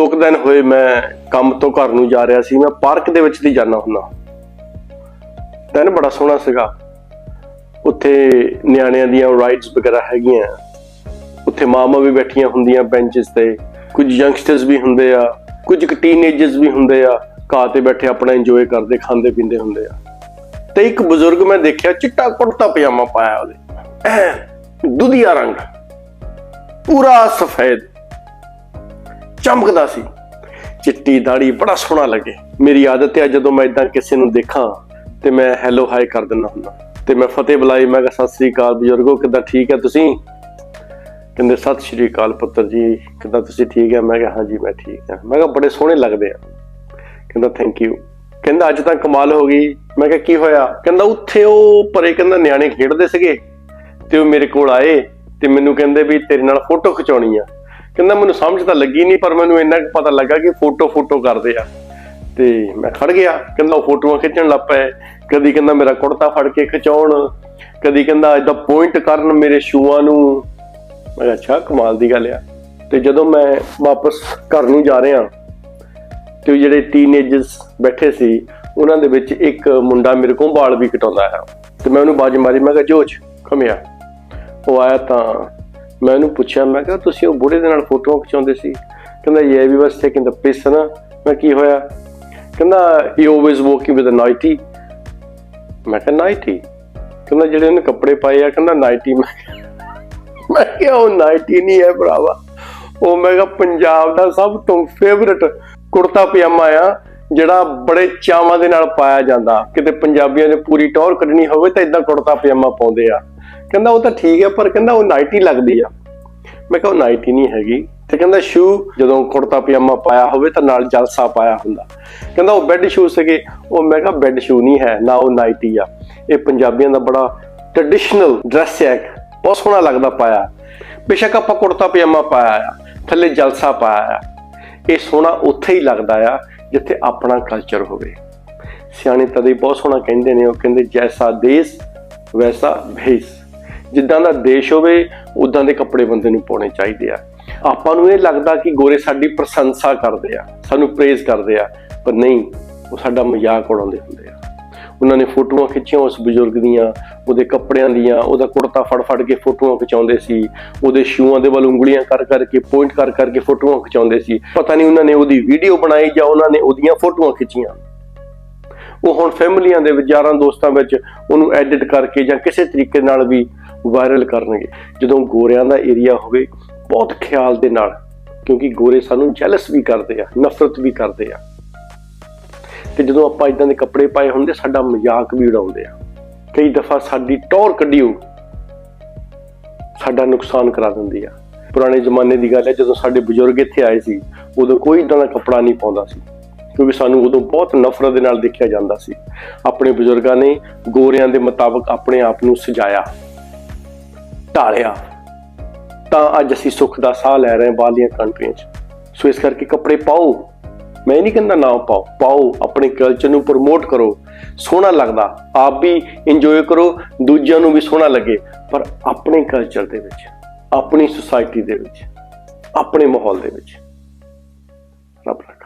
ਦੋ ਦਿਨ ਹੋਏ ਮੈਂ ਕੰਮ ਤੋਂ ਘਰ ਨੂੰ ਜਾ ਰਿਹਾ ਸੀ, ਮੈਂ ਪਾਰਕ ਦੇ ਵਿੱਚ ਦੀ ਜਾਣਾ ਹੁੰਦਾ। ਦਿਨ ਬੜਾ ਸੋਹਣਾ ਸੀਗਾ। ਉੱਥੇ ਨਿਆਣਿਆਂ ਦੀਆਂ ਰਾਈਡਸ ਵਗੈਰਾ ਹੈਗੀਆਂ। ਉੱਥੇ ਮਾਮਾ ਵੀ ਬੈਠੀਆਂ ਹੁੰਦੀਆਂ ਬੈਂਚਸ ਤੇ। ਕੁਝ ਯੰਗਸਟਰਸ ਵੀ ਹੁੰਦੇ ਆ, ਕੁਝ ਕੁ ਟੀਨੇਜਰਸ ਵੀ ਹੁੰਦੇ ਆ, ਘਾਹ ਤੇ ਬੈਠੇ ਆਪਣਾ ਇੰਜੋਏ ਕਰਦੇ, ਖਾਂਦੇ, ਪੀਂਦੇ ਹੁੰਦੇ ਆ। ਤੇ ਇੱਕ ਬਜ਼ੁਰਗ ਮੈਂ ਦੇਖਿਆ, ਚਿੱਟਾ ਕੁੜਤਾ ਪਜਾਮਾ ਪਾਇਆ ਉਹਦੇ। ਦੁਧੀਆ ਰੰਗ। ਪੂਰਾ ਸਫੈਦ। ਚਮਕਦਾ ਸੀ। ਚਿੱਟੀ ਦਾੜੀ ਬੜਾ ਸੋਹਣਾ ਲੱਗੇ। ਮੇਰੀ ਆਦਤ ਹੈ ਜਦੋਂ ਮੈਂ ਇਦਾਂ ਕਿਸੇ ਨੂੰ ਦੇਖਾਂ ਤੇ ਮੈਂ ਹੈਲੋ ਹਾਈ ਕਰ ਦਿੰਦਾ ਹੁੰਦਾ। ਤੇ ਮੈਂ ਫਤਿਹ ਬੁਲਾਈ, ਮੈਂ ਕਿਹਾ, ਸਤਿ ਸ੍ਰੀ ਅਕਾਲ ਬਜ਼ੁਰਗੋ, ਕਿੱਦਾਂ ਠੀਕ ਹੈ ਤੁਸੀਂ? ਕਹਿੰਦੇ, ਸਤਿ ਸ਼੍ਰੀ ਅਕਾਲ ਪੁੱਤਰ ਜੀ, ਕਿੱਦਾਂ ਤੁਸੀਂ ਠੀਕ ਹੈ? ਮੈਂ ਕਿਹਾ, ਹਾਂਜੀ, ਮੈਂ ਠੀਕ ਹਾਂ। ਮੈਂ ਕਿਹਾ, ਬੜੇ ਸੋਹਣੇ ਲੱਗਦੇ ਆ। ਕਹਿੰਦਾ ਥੈਂਕ ਯੂ ਕਹਿੰਦਾ, ਅੱਜ ਤਾਂ ਕਮਾਲ ਹੋ ਗਈ। ਮੈਂ ਕਿਹਾ, ਕੀ ਹੋਇਆ? ਕਹਿੰਦਾ, ਉੱਥੇ ਉਹ ਪਰੇ ਕਹਿੰਦਾ ਨਿਆਣੇ ਖੇਡਦੇ ਸੀਗੇ ਤੇ ਉਹ ਮੇਰੇ ਕੋਲ ਆਏ ਤੇ ਮੈਨੂੰ ਕਹਿੰਦੇ ਵੀ ਤੇਰੇ ਨਾਲ ਫੋਟੋ ਖਿਚਾਉਣੀ ਆ। ਕਹਿੰਦਾ ਮੈਨੂੰ ਸਮਝ ਤਾਂ ਲੱਗੀ ਨਹੀਂ, ਪਰ ਮੈਨੂੰ ਇੰਨਾ ਕੁ ਪਤਾ ਲੱਗਾ ਕਿ ਫੋਟੋ ਫੋਟੋ ਕਰਦੇ ਆ। ਤੇ ਮੈਂ ਖੜ ਗਿਆ, ਕਹਿੰਦਾ ਉਹ ਫੋਟੋਆਂ ਖਿੱਚਣ ਲੱਗ ਪਏ। ਕਦੀ ਕਹਿੰਦਾ ਮੇਰਾ ਕੁੜਤਾ ਫੜ ਕੇ ਖਿਚਾਉਣ, ਕਦੀ ਕਹਿੰਦਾ ਇਦਾਂ ਪੁਆਇੰਟ ਕਰਨ ਮੇਰੇ ਸ਼ੂਆਂ ਨੂੰ। ਮੈਂ ਕਿਹਾ, ਅੱਛਾ, ਕਮਾਲ ਦੀ ਗੱਲ ਆ। ਤੇ ਜਦੋਂ ਮੈਂ ਵਾਪਸ ਘਰ ਨੂੰ ਜਾ ਰਿਹਾ, ਤੇ ਉਹ ਜਿਹੜੇ ਟੀਨੇਜਰਸ ਬੈਠੇ ਸੀ, ਉਹਨਾਂ ਦੇ ਵਿੱਚ ਇੱਕ ਮੁੰਡਾ ਮੇਰੇ ਕੋਲ ਵਾਲ ਵੀ ਕਟਾਉਂਦਾ ਹੈ ਤੇ ਮੈਂ ਉਹਨੂੰ ਬਾਜ ਮਾਰੀ, ਮੈਂ ਕਿਹਾ ਜੋਜ ਕਮਿਆ ਉਹ ਆਇਆ ਤਾਂ ਮੈਂ ਉਹਨੂੰ ਪੁੱਛਿਆ, ਮੈਂ ਕਿਹਾ, ਤੁਸੀਂ ਉਹ ਬੁੜੇ ਦੇ ਨਾਲ ਫੋਟੋਆਂ ਖਿਚਾਉਂਦੇ ਸੀ? ਕਹਿੰਦਾ, ਇਹ ਵੀ ਬਸ ਟੇਕਿੰਗ ਦ ਪਿਸ ਨਾ। ਮੈਂ ਕੀ ਹੋਇਆ? ਕਹਿੰਦਾ he always walking with a nighty ਮੈਂ ਕਿਹਾ ਨਾਈਟੀ ਕਹਿੰਦਾ, ਜਿਹੜੇ ਉਹਨੇ ਕੱਪੜੇ ਪਾਏ ਆ, ਕਹਿੰਦਾ ਨਾਈਟੀ ਮੈਂ ਮੈਂ ਕਿਹਾ, ਉਹ ਨਾਈਟੀ ਨਹੀਂ ਹੈ ਭਰਾਵਾ। ਉਹ ਮੈਂ ਕਿਹਾ, ਪੰਜਾਬ ਦਾ ਸਭ ਤੋਂ ਫੇਵਰਿਟ ਕੁੜਤਾ ਪਜਾਮਾ ਆ, ਜਿਹੜਾ ਬੜੇ ਚਾਵਾਂ ਦੇ ਨਾਲ ਪਾਇਆ ਜਾਂਦਾ। ਕਿਤੇ ਪੰਜਾਬੀਆਂ ਨੇ ਪੂਰੀ ਟੌਰ ਕੱਢਣੀ ਹੋਵੇ, ਤਾਂ ਇਦਾਂ ਕੁੜਤਾ ਪਜਾਮਾ ਪਾਉਂਦੇ ਆ। ਕਹਿੰਦਾ ਉਹ ਤਾਂ ਠੀਕ ਹੈ, ਪਰ ਕਹਿੰਦਾ ਉਹ ਨਾਈਟੀ ਲੱਗਦੀ ਆ। ਮੈਂ ਕਿਹਾ ਉਹ ਨਾਈਟੀ ਨਹੀਂ ਹੈਗੀ। ਤੇ ਕਹਿੰਦਾ, ਸ਼ੂ, ਜਦੋਂ ਕੁੜਤਾ ਪਜਾਮਾ ਪਾਇਆ ਹੋਵੇ ਤਾਂ ਨਾਲ ਜਲਸਾ ਪਾਇਆ ਹੁੰਦਾ। ਕਹਿੰਦਾ, ਉਹ ਬੈੱਡ ਸ਼ੂ ਸੀਗੇ। ਉਹ ਮੈਂ ਕਿਹਾ ਬੈੱਡ ਸ਼ੂ ਨਹੀਂ ਹੈ, ਨਾ ਉਹ ਨਾਈਟੀ ਆ। ਇਹ ਪੰਜਾਬੀਆਂ ਦਾ ਬੜਾ ਟ੍ਰੈਡੀਸ਼ਨਲ ਡਰੈਸ ਹੈ ਬਹੁਤ ਸੋਹਣਾ ਲੱਗਦਾ ਪਾਇਆ। ਬੇਸ਼ੱਕ ਆਪਾਂ ਕੁੜਤਾ ਪਜਾਮਾ ਪਾਇਆ ਆ, ਥੱਲੇ ਜਲਸਾ ਪਾਇਆ ਆ। ਇਹ ਸੋਹਣਾ ਉੱਥੇ ਹੀ ਲੱਗਦਾ ਆ, ਜਿੱਥੇ ਆਪਣਾ ਕਲਚਰ ਹੋਵੇ। ਸਿਆਣੇ ਤਦੇ ਬਹੁਤ ਸੋਹਣਾ ਕਹਿੰਦੇ ਨੇ, ਉਹ ਕਹਿੰਦੇ, ਜੈਸਾ ਦੇਸ਼, ਵੈਸਾ ਭੇਸ। ਜਿੱਦਾਂ ਦਾ ਦੇਸ਼ ਹੋਵੇ, ਉਦਾਂ ਦੇ ਕੱਪੜੇ ਬੰਦੇ ਨੂੰ ਪਾਉਣੇ ਚਾਹੀਦੇ ਆ। ਆਪਾਂ ਨੂੰ ਇਹ ਲੱਗਦਾ ਕਿ ਗੋਰੇ ਸਾਡੀ ਪ੍ਰਸ਼ੰਸਾ ਕਰਦੇ ਆ, ਸਾਨੂੰ ਪ੍ਰੇਜ਼ ਕਰਦੇ ਆ, ਪਰ ਨਹੀਂ, ਉਹ ਸਾਡਾ ਮਜ਼ਾਕ ਉਡਾਉਂਦੇ ਹੁੰਦੇ ਆ। ਉਹਨਾਂ ਨੇ ਫੋਟੋਆਂ ਖਿੱਚੀਆਂ ਉਸ ਬਜ਼ੁਰਗ ਦੀਆਂ, ਉਹਦੇ ਕੱਪੜਿਆਂ ਦੀਆਂ, ਉਹਦਾ ਕੁੜਤਾ ਫੜ ਫੜ ਕੇ ਫੋਟੋਆਂ ਖਿਚਾਉਂਦੇ ਸੀ, ਉਹਦੇ ਸ਼ੂਆਂ ਦੇ ਵੱਲ ਉਂਗਲੀਆਂ ਕਰ ਕਰਕੇ ਪੁਆਇੰਟ ਕਰ ਕਰਕੇ ਫੋਟੋਆਂ ਖਿਚਾਉਂਦੇ ਸੀ। ਪਤਾ ਨਹੀਂ ਉਹਨਾਂ ਨੇ ਉਹਦੀ ਵੀਡੀਓ ਬਣਾਈ ਜਾਂ ਉਹਨਾਂ ਨੇ ਉਹਦੀਆਂ ਫੋਟੋਆਂ ਖਿੱਚੀਆਂ। ਉਹ ਹੁਣ ਫੈਮਲੀਆਂ ਦੇ ਵਿੱਚ ਯਾਰਾਂ ਦੋਸਤਾਂ ਵਿੱਚ ਉਹਨੂੰ ਐਡਿਟ ਕਰਕੇ ਜਾਂ ਕਿਸੇ ਤਰੀਕੇ ਨਾਲ ਵੀ ਵਾਇਰਲ ਕਰਨਗੇ। ਜਦੋਂ ਗੋਰਿਆਂ ਦਾ ਏਰੀਆ ਹੋਵੇ, ਬਹੁਤ ਖਿਆਲ ਦੇ ਨਾਲ, ਕਿਉਂਕਿ ਗੋਰੇ ਸਾਨੂੰ ਜੈਲਸ ਵੀ ਕਰਦੇ ਆ, ਨਫ਼ਰਤ ਵੀ ਕਰਦੇ ਆ। ਤੇ ਜਦੋਂ ਆਪਾਂ ਇਦਾਂ ਦੇ ਕੱਪੜੇ ਪਾਏ ਹੁੰਦੇ, ਸਾਡਾ ਮਜ਼ਾਕ ਵੀ ਉਡਾਉਂਦੇ ਆ। ਕਈ ਦਫਾ ਸਾਡੀ ਟੌਰ ਕੱਢਿਓ ਸਾਡਾ ਨੁਕਸਾਨ ਕਰਾ ਦਿੰਦੀ ਆ। ਪੁਰਾਣੇ ਜ਼ਮਾਨੇ ਦੀ ਗੱਲ ਹੈ, ਜਦੋਂ ਸਾਡੇ ਬਜ਼ੁਰਗ ਇੱਥੇ ਆਏ ਸੀ, ਉਦੋਂ ਕੋਈ ਇਦਾਂ ਦਾ ਕੱਪੜਾ ਨਹੀਂ ਪਾਉਂਦਾ ਸੀ। ਕਿਉਂਕਿ ਸਾਨੂੰ ਉਦੋਂ ਬਹੁਤ ਨਫ਼ਰਤ ਦੇ ਨਾਲ ਦੇਖਿਆ ਜਾਂਦਾ ਸੀ। ਆਪਣੇ ਬਜ਼ੁਰਗਾਂ ਨੇ ਗੋਰਿਆਂ ਦੇ ਮੁਤਾਬਕ ਆਪਣੇ ਆਪ ਨੂੰ ਸਜਾਇਆ, ਢਾਲਿਆ। ਤਾਂ ਅੱਜ ਅਸੀਂ ਸੁੱਖ ਦਾ ਸਾਹ ਲੈ ਰਹੇ ਹਾਂ ਬਾਹਰਲੀਆਂ ਕੰਟਰੀਆਂ 'ਚ। ਸੋ ਇਸ ਕਰਕੇ ਕੱਪੜੇ ਪਾਓ। ਮੈਂ ਨਹੀਂ ਕਹਿੰਦਾ ਨਾ ਪਾਓ ਪਾਓ। ਆਪਣੇ ਕਲਚਰ ਨੂੰ ਪ੍ਰਮੋਟ ਕਰੋ। ਸੋਹਣਾ ਲੱਗਦਾ। ਆਪ ਵੀ ਇੰਜੋਏ ਕਰੋ, ਦੂਜਿਆਂ ਨੂੰ ਵੀ ਸੋਹਣਾ ਲੱਗੇ। ਪਰ ਆਪਣੇ ਕਲਚਰ ਦੇ ਵਿੱਚ, ਆਪਣੀ ਸੁਸਾਇਟੀ ਦੇ ਵਿੱਚ, ਆਪਣੇ ਮਾਹੌਲ ਦੇ ਵਿੱਚ। ਰੱਬ ਰੱਖੇ।